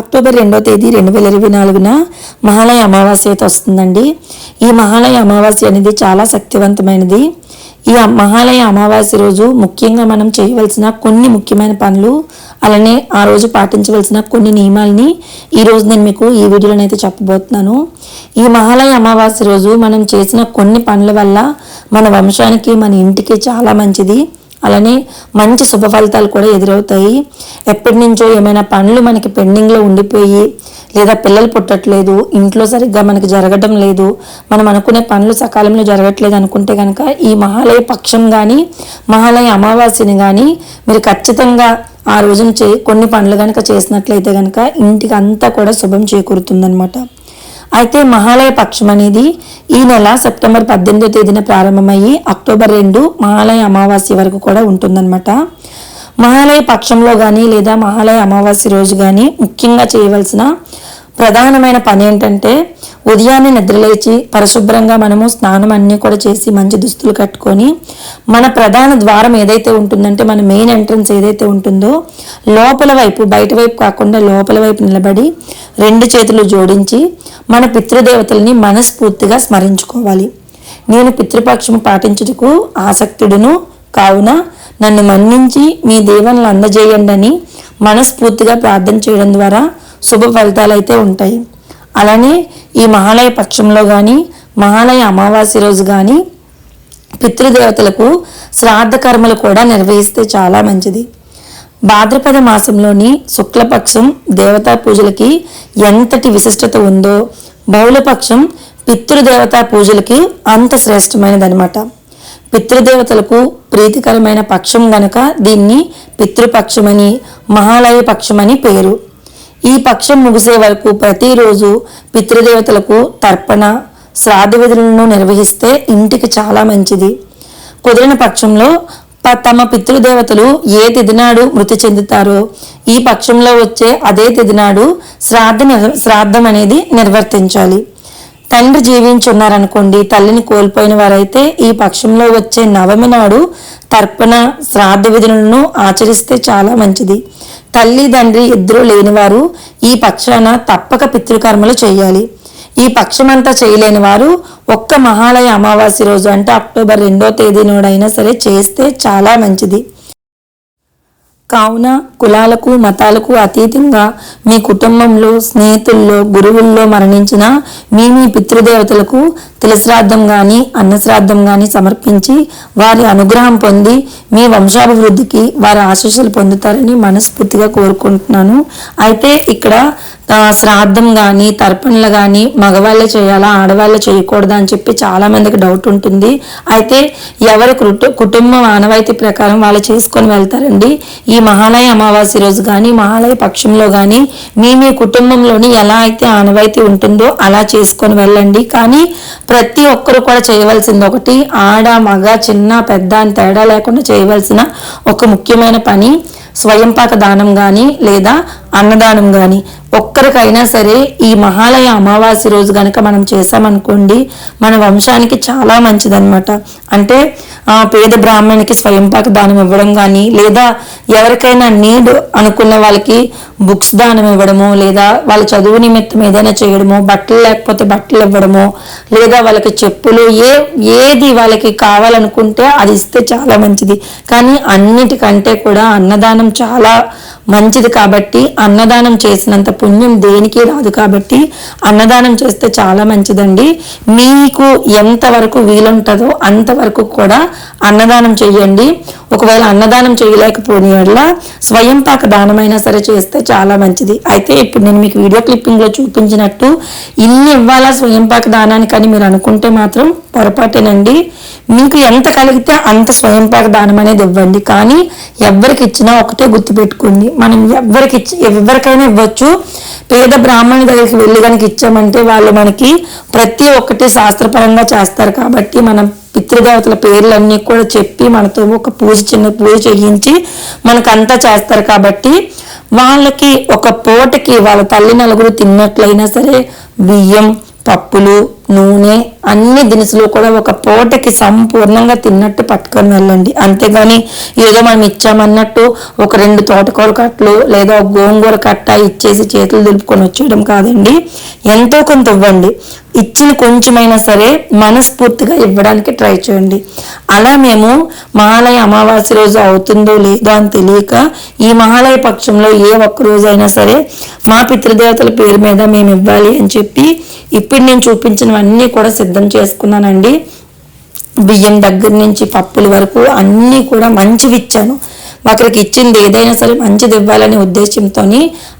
October రెండో తేదీ రెండు వేల ఇరవై నాలుగున మహాలయ అమావాస్య అయితే వస్తుందండి. ఈ మహాలయ అమావాస్య అనేది చాలా శక్తివంతమైనది. ఈ మహాలయ అమావాస్య రోజు ముఖ్యంగా మనం చేయవలసిన కొన్ని ముఖ్యమైన పనులు అలానే ఆ రోజు పాటించవలసిన కొన్ని నియమాలని ఈ రోజు నేను మీకు ఈ వీడియోలో అయితే చెప్పబోతున్నాను. ఈ మహాలయ అమావాస్య రోజు మనం చేసిన కొన్ని పనుల వల్ల మన వంశానికి మన ఇంటికి చాలా మంచిది. అలానే మంచి శుభ ఫలితాలు కూడా ఎదురవుతాయి. ఎప్పటి నుంచో ఏమైనా పనులు మనకి పెండింగ్లో ఉండిపోయి లేదా పిల్లలు పుట్టట్లేదు ఇంట్లో సరిగ్గా మనకి జరగడం లేదు మనం అనుకునే పనులు సకాలంలో జరగట్లేదు అనుకుంటే కనుక ఈ మహాలయ పక్షం కానీ మహాలయ అమావాస్యని కానీ మీరు ఖచ్చితంగా ఆ రోజున చే కొన్ని పనులు కనుక చేసినట్లయితే కనుక ఇంటికి అంతా కూడా శుభం చేకూరుతుందనమాట అయితే మహాలయ పక్షం అనేది ఈ నెల సెప్టెంబర్ పద్దెనిమిదో తేదీన ప్రారంభమయ్యి అక్టోబర్ రెండు మహాలయ అమావాస్య వరకు కూడా ఉంటుందన్నమాట. మహాలయ పక్షంలో కానీ లేదా మహాలయ అమావాస్య రోజు కానీ ముఖ్యంగా చేయవలసిన ప్రధానమైన పని ఏంటంటే ఉదయాన్నే నిద్రలేచి పరిశుభ్రంగా మనము స్నానం అన్నీ కూడా చేసి మంచి దుస్తులు కట్టుకొని మన ప్రధాన ద్వారం ఏదైతే ఉంటుందంటే మన మెయిన్ ఎంట్రన్స్ ఏదైతే ఉంటుందో లోపల వైపు బయట వైపు కాకుండా లోపల వైపు నిలబడి రెండు చేతులు జోడించి మన పితృదేవతల్ని మనస్ఫూర్తిగా స్మరించుకోవాలి. నేను పితృపక్షము పాటించుటకు ఆసక్తుడును కావున నన్ను మన్నించి మీ దీవెనలు అందజేయండి అని మనస్ఫూర్తిగా ప్రార్థన చేయడం ద్వారా శుభ ఫలితాలు అయితే ఉంటాయి. అలానే ఈ మహాలయ పక్షంలో కానీ మహాలయ అమావాస్య రోజు కానీ పితృదేవతలకు శ్రాద్ధ కర్మలు కూడా నిర్వహిస్తే చాలా మంచిది. భాద్రపద మాసంలోని శుక్లపక్షం దేవతా పూజలకి ఎంతటి విశిష్టత ఉందో బహుళపక్షం పితృదేవతా పూజలకి అంత శ్రేష్టమైనదనమాట పితృదేవతలకు ప్రీతికరమైన పక్షం గనక దీన్ని పితృపక్షమని మహాలయ పక్షమని పేరు. ఈ పక్షం ముగిసే వరకు ప్రతిరోజు పితృదేవతలకు తర్పణ శ్రాద్ధ విధులను నిర్వహిస్తే ఇంటికి చాలా మంచిది. కుదిరిన పక్షంలో ప- తమ పితృదేవతలు ఏ తిదినాడు మృతి చెందుతారో ఈ పక్షంలో వచ్చే అదే తిదినాడు శ్రాద్ధ శ్రాద్ధం అనేది నిర్వర్తించాలి. తండ్రి జీవించున్నారనుకోండి తల్లిని కోల్పోయిన వారైతే ఈ పక్షంలో వచ్చే నవమి నాడు తర్పణ శ్రాద్ధ విధులను ఆచరిస్తే చాలా మంచిది. తల్లి తండ్రి ఇద్దరు లేనివారు ఈ పక్షాన తప్పక పితృకర్మలు చేయాలి. ఈ పక్షమంతా చేయలేని వారు ఒక్క మహాలయ అమావాస్య రోజు అంటే అక్టోబర్ రెండో తేదీ నాడైనా సరే చేస్తే చాలా మంచిది. కావున కులాలకు మతాలకు అతీతంగా మీ కుటుంబంలో స్నేహితుల్లో గురువుల్లో మరణించిన మీ మీ పితృదేవతలకు తిలశ్రాద్ధం కానీ అన్నశ్రాద్ధం కానీ సమర్పించి వారి అనుగ్రహం పొంది మీ వంశాభివృద్ధికి వారి ఆశీస్సులు పొందుతారని మనస్ఫూర్తిగా కోరుకుంటున్నాను. అయితే ఇక్కడ శ్రాద్ధం కానీ తర్పణలు కానీ మగవాళ్ళే చేయాలా ఆడవాళ్ళే చేయకూడదా అని చెప్పి చాలామందికి డౌట్ ఉంటుంది. అయితే ఎవరి కుటు- కుటుంబం ఆనవాయితీ ప్రకారం వాళ్ళు చేసుకొని వెళ్తారండి. ఈ మహాలయ అమావాస్య రోజు కానీ మహాలయ పక్షంలో కానీ మీ మీ కుటుంబంలోని ఎలా అయితే ఆనవాయితీ ఉంటుందో అలా చేసుకొని వెళ్ళండి. కానీ ప్రతి ఒక్కరు కూడా చేయవలసింది ఒకటి ఆడ మగ చిన్న పెద్ద అని తేడా లేకుండా చేయవలసిన ఒక ముఖ్యమైన పని స్వయంపాక దానం కానీ లేదా అన్నదానం కానీ ఒక్కరికైనా సరే ఈ మహాలయ అమావాస్య రోజు కనుక మనం చేసామనుకోండి మన వంశానికి చాలా మంచిదన్నమాట. అంటే ఆ పేద బ్రాహ్మణికి స్వయంపాక దానం ఇవ్వడం కానీ లేదా ఎవరికైనా నీడ్ అనుకున్న వాళ్ళకి బుక్స్ దానం ఇవ్వడము లేదా వాళ్ళ చదువు నిమిత్తం ఏదైనా చేయడము బట్టలు లేకపోతే బట్టలు ఇవ్వడము లేదా వాళ్ళకి చెప్పులు ఏ ఏది వాళ్ళకి కావాలనుకుంటే అది ఇస్తే చాలా మంచిది. కానీ అన్నిటికంటే కూడా అన్నదానం చాలా మంచిది కాబట్టి అన్నదానం చేసినంత పుణ్యం దేనికి రాదు కాబట్టి అన్నదానం చేస్తే చాలా మంచిదండి. మీకు ఎంతవరకు వీలుంటుందో అంతవరకు కూడా అన్నదానం చేయండి ఒకవేళ అన్నదానం చేయలేకపోయిన స్వయం పాక దానమైనా సరే చేస్తే చాలా మంచిది. అయితే ఇప్పుడు నేను మీకు వీడియో క్లిప్పింగ్లో చూపించినట్టు ఇన్ని ఇవ్వాలా స్వయం పాక దానానికి అని మీరు అనుకుంటే మాత్రం పొరపాటేనండి. మీకు ఎంత కలిగితే అంత స్వయం పాక దానం అనేది ఇవ్వండి. కానీ ఎవరికి ఇచ్చినా ఒకటే గుర్తుపెట్టుకోండి. మనం ఎవరికి ఇచ్చి ఎవరికైనా ఇవ్వచ్చు. పేద బ్రాహ్మణుని దగ్గరికి వెళ్ళి కనుక ఇచ్చామంటే వాళ్ళు మనకి ప్రతి ఒక్కటి శాస్త్రపరంగా చేస్తారు కాబట్టి మనం పితృదేవతల పేర్లన్నీ కూడా చెప్పి మనతో ఒక పూజ చిన్న పూజ చేయించి మనకంతా చేస్తారు కాబట్టి వాళ్ళకి ఒక పూటకి వాళ్ళ తల్లి నలుగురు తిన్నట్లయినా సరే బియ్యం పప్పులు నూనె అన్ని దినుసులు కూడా ఒక పూటకి సంపూర్ణంగా తిన్నట్టు పట్టుకొని వెళ్ళండి. అంతేగాని ఏదో మనం ఇచ్చామన్నట్టు ఒక రెండు తోటకూర కట్టలు లేదా ఒక గోంగూర కట్ట ఇచ్చేసి చేతులు దులుపుకొని వచ్చేయడం కాదండి. ఎంతో కొంత ఇవ్వండి. ఇచ్చిన కొంచెమైనా సరే మనస్ఫూర్తిగా ఇవ్వడానికి ట్రై చేయండి. అలా మేము మహాలయ అమావాస్య రోజు అవుతుందో లేదో అని తెలియక ఈ మహాలయ పక్షంలో ఏ ఒక్క రోజైనా సరే మా పితృదేవతల పేరు మీద మేము ఇవ్వాలి అని చెప్పి ఇప్పుడు నేను చూపించినవన్నీ కూడా సిద్ధం చేసుకున్నానండి. బియ్యం దగ్గర నుంచి పప్పుల వరకు అన్నీ కూడా మంచివి ఇచ్చాను. ఒకరికి ఇచ్చింది ఏదైనా సరే మంచిది ఇవ్వాలనే ఉద్దేశంతో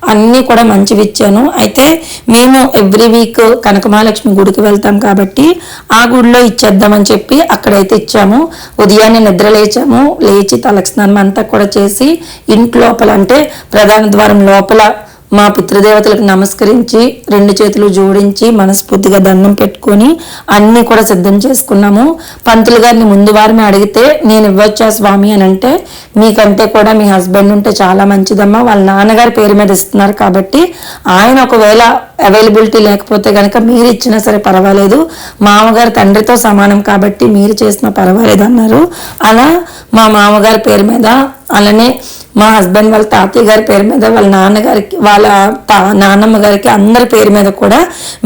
అన్నీ కూడా మంచివి ఇచ్చాను. అయితే మేము ఎవ్రీ వీక్ కనకమహాలక్ష్మి గుడికి వెళ్తాం కాబట్టి ఆ గుడిలో ఇచ్చేద్దామని చెప్పి అక్కడైతే ఇచ్చాము. ఉదయాన్నే నిద్ర లేచాము. లేచి తలస్నానం స్నానం అంతా కూడా చేసి ఇంట్లోపల అంటే ప్రధాన ద్వారం లోపల మా పితృదేవతలకు నమస్కరించి రెండు చేతులు జోడించి మనస్ఫూర్తిగా దండం పెట్టుకొని అన్నీ కూడా సిద్ధం చేసుకున్నాము. పంతులు గారిని ముందు వారమే అడిగితే నేను ఇవ్వచ్చా స్వామి? అని అంటే మీకంటే కూడా మీ హస్బెండ్ ఉంటే చాలా మంచిదమ్మా. వాళ్ళ నాన్నగారి పేరు మీద ఇస్తున్నారు కాబట్టి ఆయన ఒకవేళ అవైలబిలిటీ లేకపోతే కనుక మీరు ఇచ్చినా సరే పర్వాలేదు. మామగారు తండ్రితో సమానం కాబట్టి మీరు చేసినా పర్వాలేదు అన్నారు అలా మా మామగారి పేరు మీద అలానే మా హస్బెండ్ వాళ్ళ తాతయ్య గారి పేరు మీద వాళ్ళ నాన్నగారికి వాళ్ళ తా నాన్నమ్మ గారికి అందరి పేరు మీద కూడా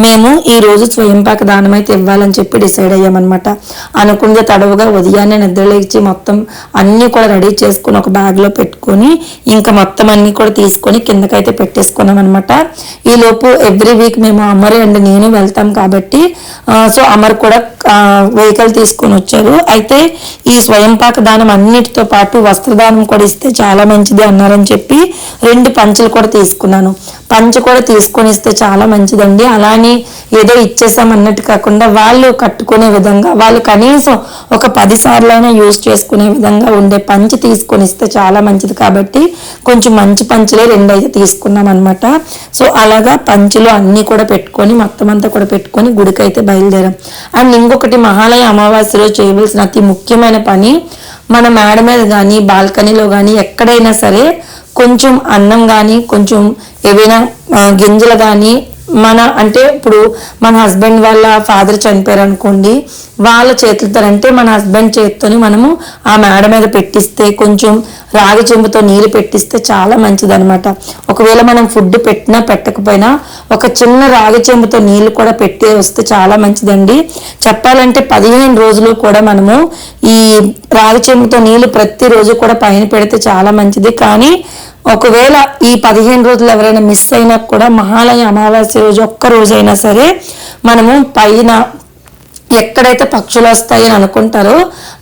మేము ఈ రోజు స్వయంపాక దానం అయితే ఇవ్వాలని చెప్పి డిసైడ్ అయ్యామన్నమాట. అనుకుంటే తడవుగా ఉదయాన్నే నిద్రలేచి మొత్తం అన్నీ కూడా రెడీ చేసుకుని ఒక బ్యాగ్లో పెట్టుకొని ఇంకా మొత్తం అన్నీ కూడా తీసుకొని కిందకైతే పెట్టేసుకున్నాం అనమాట ఈ లోపు ఎవ్రీ వీక్ మేము అమర్ అండ్ నేను వెళ్తాం కాబట్టి సో అమర్ కూడా వెహికల్ తీసుకొని వచ్చారు. అయితే ఈ స్వయంపాక దానం అన్నిటితో పాటు వస్త్రదానం కూడా ఇస్తే చాలా మంచిది అన్నారని చెప్పి రెండు పంచులు కూడా తీసుకున్నాను. పంచ కూడా తీసుకొని ఇస్తే చాలా మంచిదండి. అలానే ఏదో ఇచ్చేసాం అన్నట్టు కాకుండా వాళ్ళు కట్టుకునే విధంగా వాళ్ళు కనీసం ఒక పది సార్లైనా యూజ్ చేసుకునే విధంగా ఉండే పంచి తీసుకొని ఇస్తే చాలా మంచిది. కాబట్టి కొంచెం మంచి పంచులే రెండు అయితే తీసుకున్నాం అనమాట సో అలాగా పంచులు అన్నీ కూడా పెట్టుకొని మొత్తం అంతా కూడా పెట్టుకొని గుడికైతే బయలుదేరాం. అండ్ ఇంకొకటి మహాలయ అమావాస్యలో చేయవలసిన అతి ముఖ్యమైన పని మన మేడ మీద కానీ బాల్కనీలో కానీ ఎక్కడైనా సరే కొంచెం అన్నం కానీ కొంచెం ఏవైనా గింజలు కానీ మన అంటే ఇప్పుడు మన హస్బెండ్ వాళ్ళ ఫాదర్ చనిపోయారు అనుకోండి వాళ్ళ చేతులతో అంటే మన హస్బెండ్ చేతితోని మనము ఆ మేడ మీద పెట్టిస్తే కొంచెం రాగి చెంబుతో నీళ్ళు పెట్టిస్తే చాలా మంచిది అనమాట ఒకవేళ మనం ఫుడ్ పెట్టినా పెట్టకపోయినా ఒక చిన్న రాగి చెంబుతో నీళ్ళు కూడా పెట్టి వస్తే చాలా మంచిదండి. చెప్పాలంటే పదిహేను రోజులు కూడా మనము ఈ రాగి చెంబుతో నీళ్ళు ప్రతిరోజు కూడా పైన పెడితే చాలా మంచిది. కానీ ఒకవేళ ఈ పదిహేను రోజులు ఎవరైనా మిస్ అయినా కూడా మహాలయ అమావాస్య రోజు ఒక్క రోజైనా సరే మనము పైన ఎక్కడైతే పక్షులు వస్తాయని అనుకుంటారో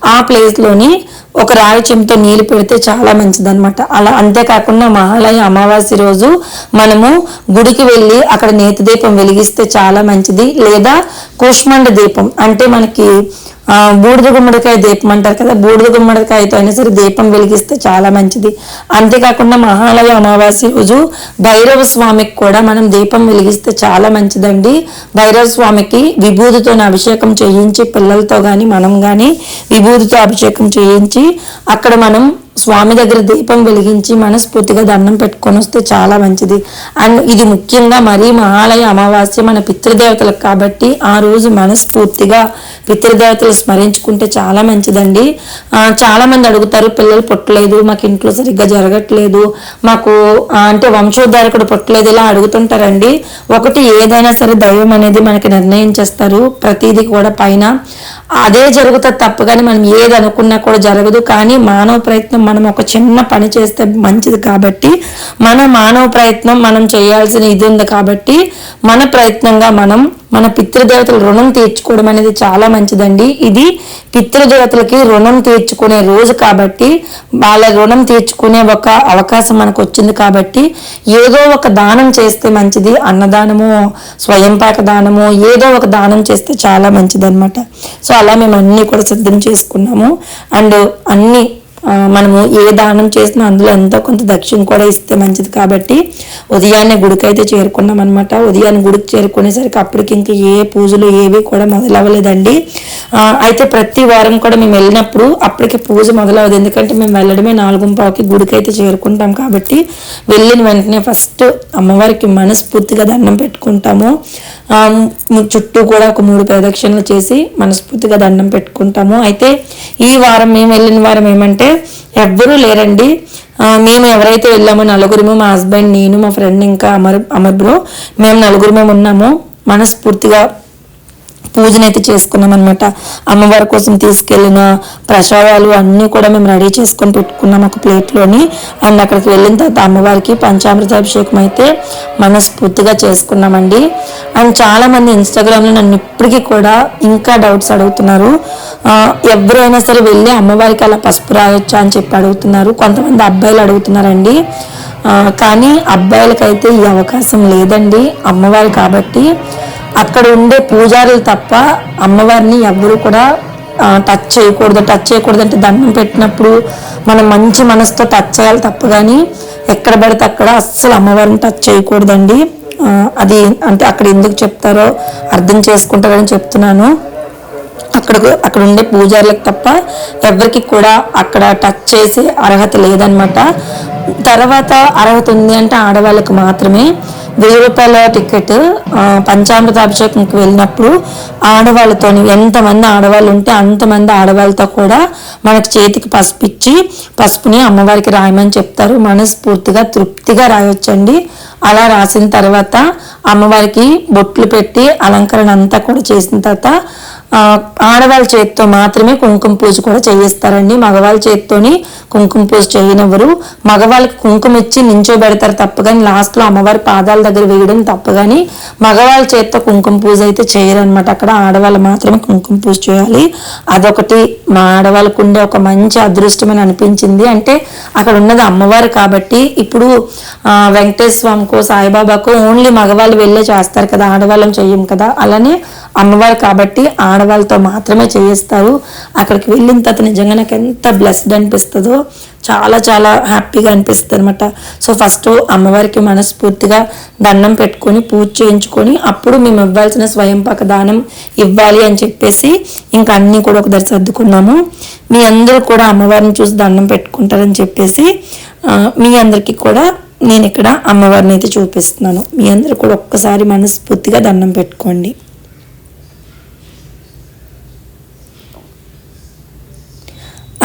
ఆ ప్లేస్లోని ఒక రాయి చెంతో నీళ్ళు పెడితే చాలా మంచిది అనమాట అలా అంతేకాకుండా మహాలయ అమావాస్య రోజు మనము గుడికి వెళ్ళి అక్కడ నేతి దీపం వెలిగిస్తే చాలా మంచిది. లేదా కూష్మండ దీపం అంటే మనకి బూడిద గుమ్మడికాయ దీపం అంటారు కదా బూడిద గుమ్మడికాయతో అయినా సరే దీపం వెలిగిస్తే చాలా మంచిది. అంతేకాకుండా మహాలయ అమావాస్య రోజు భైరవ స్వామికి కూడా మనం దీపం వెలిగిస్తే చాలా మంచిదండి. భైరవ స్వామికి విభూతితో అభిషేకం చేయించి పిల్లలతో కానీ మనం కానీ విభూతితో అభిషేకం చేయించి అక్కడ మనం స్వామి దగ్గర దీపం వెలిగించి మనస్ఫూర్తిగా దండం పెట్టుకొని వస్తే చాలా మంచిది. అండ్ ఇది ముఖ్యంగా మరీ మహాలయ అమావాస్య మన పితృదేవతలకు కాబట్టి ఆ రోజు మనస్ఫూర్తిగా పితృదేవతలు స్మరించుకుంటే చాలా మంచిదండి. చాలామంది అడుగుతారు పిల్లలు పుట్టలేదు మాకు ఇంట్లో సరిగ్గా జరగట్లేదు మాకు అంటే వంశోద్ధారకుడు పుట్టలేదు ఇలా అడుగుతుంటారండి. ఒకటి ఏదైనా సరే దైవం అనేది మనకి నిర్ణయం చేస్తారు ప్రతిదీ కూడా పైన. అదే జరుగుతుంది తప్ప కానీ మనం ఏది అనుకున్నా కూడా జరగదు. కానీ మానవ ప్రయత్నం మనం ఒక చిన్న పని చేస్తే మంచిది కాబట్టి మన మానవ ప్రయత్నం మనం చేయాల్సిన ఇది ఉంది కాబట్టి మన ప్రయత్నంగా మనం మన పితృదేవతల రుణం తీర్చుకోవడం అనేది చాలా మంచిదండి. ఇది పితృదేవతలకి రుణం తీర్చుకునే రోజు కాబట్టి వాళ్ళ రుణం తీర్చుకునే ఒక అవకాశం మనకు వచ్చింది కాబట్టి ఏదో ఒక దానం చేస్తే మంచిది అన్నదానము స్వయంపాక దానము ఏదో ఒక దానం చేస్తే చాలా మంచిది అనమాట సో అలా మేము అన్నీ కూడా సిద్ధం చేసుకున్నాము. అండ్ అన్నీ మనము ఏ దానం చేసినా అందులో ఎంతో కొంత దక్షిణ కూడా ఇస్తే మంచిది కాబట్టి ఉదయాన్నే గుడికి అయితే చేరుకున్నాం అనమాట ఉదయాన్నే గుడికి చేరుకునేసరికి అప్పటికి ఇంకా ఏ పూజలు ఏవి కూడా మొదలవ్వలేదండి. అయితే ప్రతి వారం కూడా మేము వెళ్ళినప్పుడు అప్పటికి పూజ మొదలవదు ఎందుకంటే మేము వెళ్ళడమే నాలుగు పావుకి గుడికైతే చేరుకుంటాం కాబట్టి వెళ్ళిన వెంటనే ఫస్ట్ అమ్మవారికి మనస్ఫూర్తిగా దండం పెట్టుకుంటాము. చుట్టూ కూడా ఒక మూడు ప్రదక్షిణలు చేసి మనస్ఫూర్తిగా దండం పెట్టుకుంటాము. అయితే ఈ వారం మేము వెళ్ళిన వారం ఏమంటే ఎవ్వరూ లేరండి. మేము ఎవరైతే వెళ్ళామో నలుగురు మా హస్బెండ్ నేను మా ఫ్రెండ్ ఇంకా అమర్ అమర్ బ్రో మేము నలుగురు మేము ఉన్నాము. మనస్ఫూర్తిగా పూజనైతే చేసుకున్నాం అనమాట అమ్మవారి కోసం తీసుకెళ్ళిన ప్రసాదాలు అన్నీ కూడా మేము రెడీ చేసుకొని పెట్టుకున్నాం ఒక ప్లేట్లోని. అండ్ అక్కడికి వెళ్ళిన తర్వాత అమ్మవారికి పంచామృతాభిషేకం అయితే మనస్ఫూర్తిగా చేసుకున్నామండి. అండ్ చాలా మంది ఇన్స్టాగ్రామ్లో నన్ను ఇప్పటికీ కూడా ఇంకా డౌట్స్ అడుగుతున్నారు. ఎవరైనా సరే వెళ్ళి అమ్మవారికి అలా పసుపు రాయొచ్చా అని చెప్పి అడుగుతున్నారు. కొంతమంది అబ్బాయిలు అడుగుతున్నారండి. కానీ అబ్బాయిలకైతే ఈ అవకాశం లేదండి. అమ్మవారు కాబట్టి అక్కడ ఉండే పూజారులు తప్ప అమ్మవారిని ఎవరు కూడా టచ్ చేయకూడదు. టచ్ చేయకూడదు అంటే దండం పెట్టినప్పుడు మనం మంచి మనసుతో టచ్ చేయాలి తప్ప కానీ ఎక్కడ పడితే అక్కడ అస్సలు అమ్మవారిని టచ్ చేయకూడదండి. అది అంటే అక్కడ ఎందుకు చెప్తారో అర్థం చేసుకుంటారని చెప్తున్నాను. అక్కడ అక్కడ ఉండే పూజారులకు తప్ప ఎవరికి కూడా అక్కడ టచ్ చేసే అర్హత లేదనమాట తర్వాత అర్హత ఉంది అంటే ఆడవాళ్ళకి మాత్రమే. వెయ్యి రూపాయల టికెట్ పంచామృతాభిషేకంకి పంచామృత అభిషేకంకి వెళ్ళినప్పుడు ఆడవాళ్ళతోని ఎంతమంది ఆడవాళ్ళు ఉంటే అంతమంది ఆడవాళ్ళతో కూడా మనకి చేతికి పసుపు ఇచ్చి పసుపుని అమ్మవారికి రాయమని చెప్తారు. మనస్ఫూర్తిగా తృప్తిగా రాయొచ్చండి. అలా రాసిన తర్వాత అమ్మవారికి బొట్లు పెట్టి అలంకరణ అంతా కూడా చేసిన తర్వాత ఆడవాళ్ళ చేతితో మాత్రమే కుంకుమ పూజ కూడా చేయిస్తారండి. మగవాళ్ళ చేతితోని కుంకుమ పూజ చేయనివ్వరు. మగవాళ్ళకి కుంకుమ ఇచ్చి నించోబెడతారు తప్ప కానీ లాస్ట్లో అమ్మవారి పాదాల దగ్గర వేయడం తప్ప కానీ మగవాళ్ళ చేతితో కుంకుమ పూజ అయితే చేయరు అనమాట అక్కడ ఆడవాళ్ళు మాత్రమే కుంకుమ పూజ చేయాలి. అదొకటి మా ఆడవాళ్ళకు ఉండే ఒక మంచి అదృష్టం అని అనిపించింది. అంటే అక్కడ ఉన్నది అమ్మవారు కాబట్టి ఇప్పుడు వెంకటేశ్వర స్వామికో సాయిబాబాకో ఓన్లీ మగవాళ్ళు వెళ్ళే చేస్తారు కదా. ఆడవాళ్ళం చెయ్యం కదా. అలానే అమ్మవారు కాబట్టి ఆడవాళ్ళతో మాత్రమే చేయిస్తారు. అక్కడికి వెళ్ళిన తర్వాత నిజంగా నాకు ఎంత బ్లెస్డ్ అనిపిస్తుందో చాలా చాలా హ్యాపీగా అనిపిస్తుంది అనమాట సో ఫస్ట్ అమ్మవారికి మనస్ఫూర్తిగా దండం పెట్టుకొని పూజ చేయించుకొని అప్పుడు మేము ఇవ్వాల్సిన స్వయంపాక దానం ఇవ్వాలి అని చెప్పేసి ఇంకా అన్నీ కూడా ఒకదారి సర్దుకున్నాము. మీ అందరూ కూడా అమ్మవారిని చూసి దండం పెట్టుకుంటారని చెప్పేసి మీ అందరికీ కూడా నేను ఇక్కడ అమ్మవారిని అయితే చూపిస్తున్నాను. మీ అందరూ కూడా ఒక్కసారి మనస్ఫూర్తిగా దండం పెట్టుకోండి.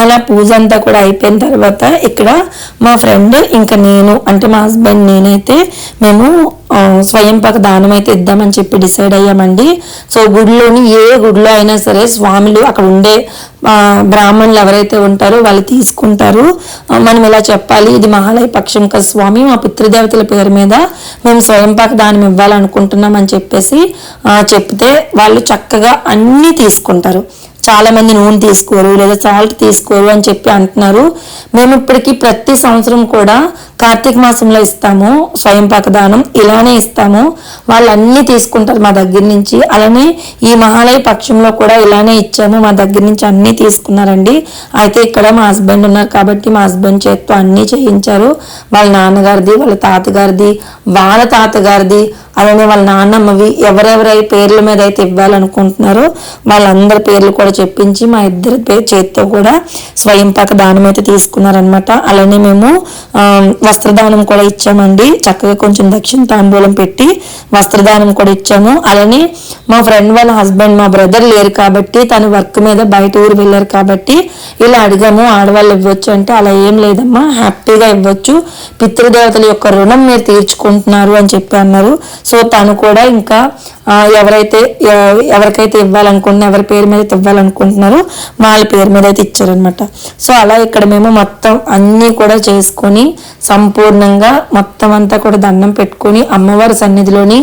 అలా పూజ అంతా కూడా అయిపోయిన తర్వాత ఇక్కడ మా ఫ్రెండ్ ఇంకా నేను అంటే మా హస్బెండ్ నేనైతే మేము స్వయంపాక దానం అయితే ఇద్దామని చెప్పి డిసైడ్ అయ్యామండి. సో గుడిలోని ఏ గుడిలో అయినా సరే స్వాములు అక్కడ ఉండే బ్రాహ్మణులు ఎవరైతే ఉంటారో వాళ్ళు తీసుకుంటారు. మనం ఇలా చెప్పాలి? ఇది మహాలయ పక్షం కదా స్వామి మా పితృదేవతల పేరు మీద మేము స్వయంపాక దానం ఇవ్వాలనుకుంటున్నాం అని చెప్పేసి చెప్తే వాళ్ళు చక్కగా అన్నీ తీసుకుంటారు. చాలామంది నూనె తీసుకోరు లేదా సాల్ట్ తీసుకోరు అని చెప్పి అంటున్నారు. మేము ఇప్పటికీ ప్రతి సంవత్సరం కూడా కార్తీక మాసంలో ఇస్తాము స్వయం దానం ఇలానే ఇస్తాము. వాళ్ళన్నీ తీసుకుంటారు మా దగ్గర నుంచి. అలానే ఈ మహాలయ పక్షంలో కూడా ఇలానే ఇచ్చాము మా దగ్గర నుంచి అన్నీ తీసుకున్నారండి. అయితే ఇక్కడ మా హస్బెండ్ ఉన్నారు కాబట్టి మా హస్బెండ్ చేత్తో అన్నీ చేయించారు. వాళ్ళ నాన్నగారిది వాళ్ళ తాతగారిది వాళ్ళ తాతగారిది అలానే వాళ్ళ నాన్నమ్మవి ఎవరెవరై పేర్ల మీద అయితే ఇవ్వాలనుకుంటున్నారో వాళ్ళందరి పేర్లు కూడా చెప్పించి మా ఇద్దరి పేరు చేతితో కూడా స్వయంపాక దానం అయితే తీసుకున్నారనమాట అలానే మేము వస్త్రదానం కూడా ఇచ్చామండి. చక్కగా కొంచెం దక్షిణ తాంబూలం పెట్టి వస్త్రదానం కూడా ఇచ్చాము. అలానే మా ఫ్రెండ్ వాళ్ళ హస్బెండ్ మా బ్రదర్ లేరు కాబట్టి తను వర్క్ మీద బయట ఊరు వెళ్ళారు కాబట్టి ఇలా అడిగాము ఆడవాళ్ళు ఇవ్వచ్చు అంటే అలా ఏం లేదమ్మా హ్యాపీగా ఇవ్వచ్చు. పితృదేవతల యొక్క రుణం మీరు తీర్చుకుంటున్నారు అని చెప్పి అన్నారు. సో తను కూడా ఇంకా ఎవరైతే ఎవరికైతే ఇవ్వాలనుకుంటున్నా ఎవరి పేరు మీద అయితే ఇవ్వాలనుకుంటున్నారో వాళ్ళ పేరు మీద అయితే ఇచ్చారనమాట సో అలా ఇక్కడ మేము మొత్తం అన్నీ కూడా చేసుకొని సంపూర్ణంగా మొత్తం అంతా కూడా దండం పెట్టుకొని అమ్మవారి సన్నిధిలోని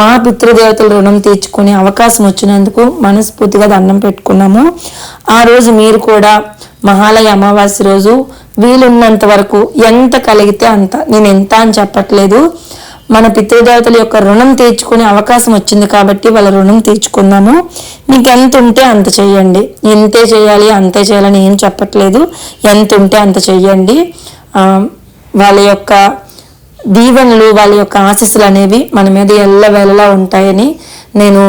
మా పితృదేవతల రుణం తీర్చుకునే అవకాశం వచ్చినందుకు మనస్ఫూర్తిగా దండం పెట్టుకున్నాము. ఆ రోజు మీరు కూడా మహాలయ అమావాస్య రోజు వీలున్నంత వరకు ఎంత కలిగితే అంత. నేను ఎంత అని చెప్పట్లేదు. మన పితృదేవతల యొక్క రుణం తీర్చుకునే అవకాశం వచ్చింది కాబట్టి వాళ్ళ రుణం తీర్చుకుందాము. మీకు ఎంత ఉంటే అంత చేయండి ఎంతే చేయాలి అంతే చేయాలని ఏం చెప్పట్లేదు. ఎంత ఉంటే అంత చేయండి వాళ్ళ యొక్క దీవెనలు వాళ్ళ యొక్క ఆశీస్సులు అనేవి మన మీద ఎల్లవేళలా ఉంటాయని నేను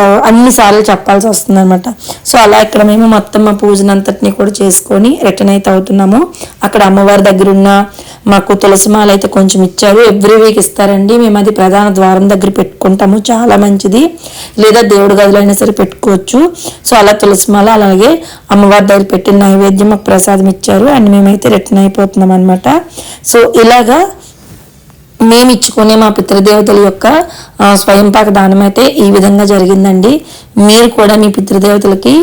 అన్నిసార్లు చెప్పాల్సి వస్తుంది అనమాట సో అలా ఇక్కడ మేము మొత్తం మా పూజనంతటిని కూడా చేసుకొని రిటర్న్ అయితే అవుతున్నాము. అక్కడ అమ్మవారి దగ్గర ఉన్న మాకు తులసి మాల అయితే కొంచెం ఇచ్చారు. ఎవ్రీ వీక్ ఇస్తారండి. మేము అది ప్రధాన ద్వారం దగ్గర పెట్టుకుంటాము. చాలా మంచిది. లేదా దేవుడి గదిలో అయినా సరే పెట్టుకోవచ్చు. సో అలా తులసి మాల అలాగే అమ్మవారి దగ్గర పెట్టిన నైవేద్యం మాకు ప్రసాదం ఇచ్చారు. అండ్ మేమైతే రిటర్న్ అయిపోతున్నాం అనమాట సో ఇలాగా మేము ఇచ్చుకునే మా పితృదేవతల యొక్క స్వయంపాక దానం అయితే ఈ విధంగా జరిగిందండి. మీరు కూడా మీ పితృదేవతలకి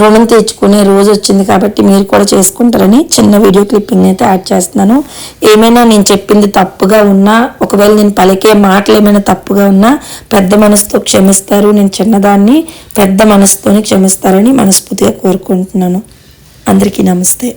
రుణం తీర్చుకునే రోజు వచ్చింది కాబట్టి మీరు కూడా చేసుకుంటారని చిన్న వీడియో క్లిప్పింగ్ అయితే యాడ్ చేస్తున్నాను. ఏమైనా నేను చెప్పింది తప్పుగా ఉన్నా ఒకవేళ నేను పలికే మాటలు ఏమైనా తప్పుగా ఉన్నా పెద్ద మనసుతో క్షమిస్తారు. నేను చిన్నదాన్ని పెద్ద మనసుతోనే క్షమిస్తారని మనస్ఫూర్తిగా కోరుకుంటున్నాను. అందరికీ నమస్తే.